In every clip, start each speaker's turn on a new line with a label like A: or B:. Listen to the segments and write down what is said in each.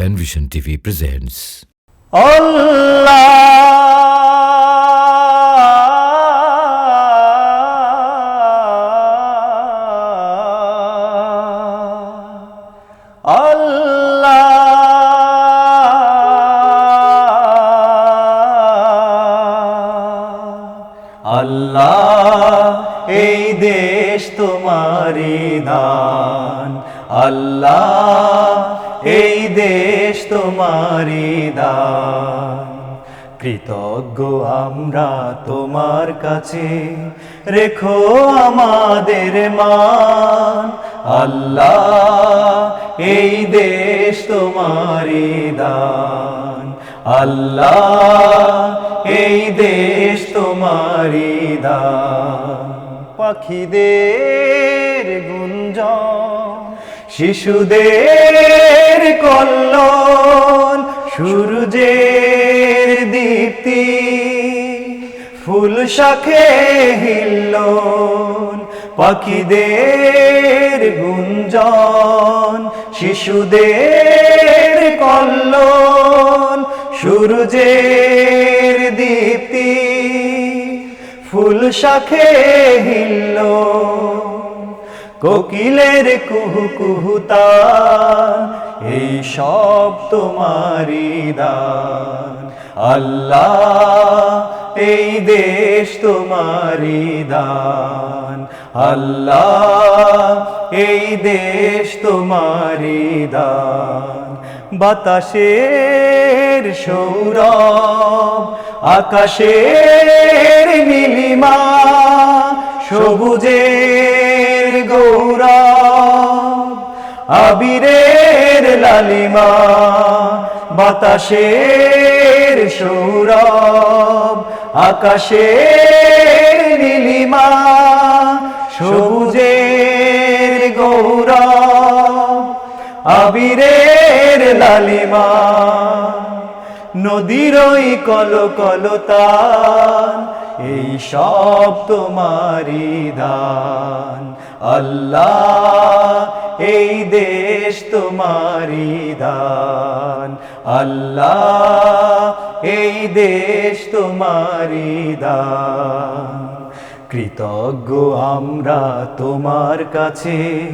A: Penvision TV presents.
B: আল্লাহ আল্লাহ আল্লাহ এই দেশ তোমারি দান আল্লাহ, এই দেশ তোমারি দান। কৃতজ্ঞ আমরা তোমার কাছে, রেখো আমাদের মান। আল্লাহ, এই দেশ তোমারি দান। আল্লাহ, এই দেশ তোমারি দান। পাখিদের গুঞ্জন শিশুদের কল্লন সূর্যের দীপ্তি ফুল শাখে হিল্লন পাখিদের গুঞ্জন, শিশুদের কল্লন সূর্যের দীপ্তি ফুল শাখে হিল্লন কোকিলের কুহু কুহু এই সব তোমারি দান। আল্লাহ, এই দেশ তোমারি দান। আল্লাহ, এই দেশ তোমারি দান। বাতাসের সৌরভ, আকাশের নীলিমা, সবুজের আবিরের লালিমা, বাতাসের সৌরভ, আকাশের নীলিমা, সবুজের গৌরব। আবিরের লালিমা, নদীর ওই কল কলতান এই সব তোমারি দান। আল্লাহ এই দেশ তোমারি দান। আল্লাহ, এই দেশ তোমারি দান। কৃতজ্ঞ আমরা তোমার কাছে,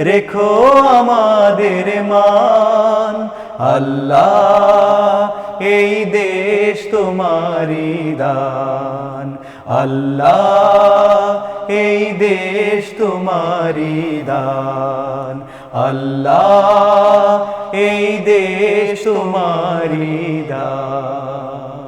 B: রেখো আমাদের মান। আল্লাহ, এই দেশ তোমারি দান। আল্লাহ এই দেশ তোমারি দান। আল্লাহ এই দেশ তোমারি দান।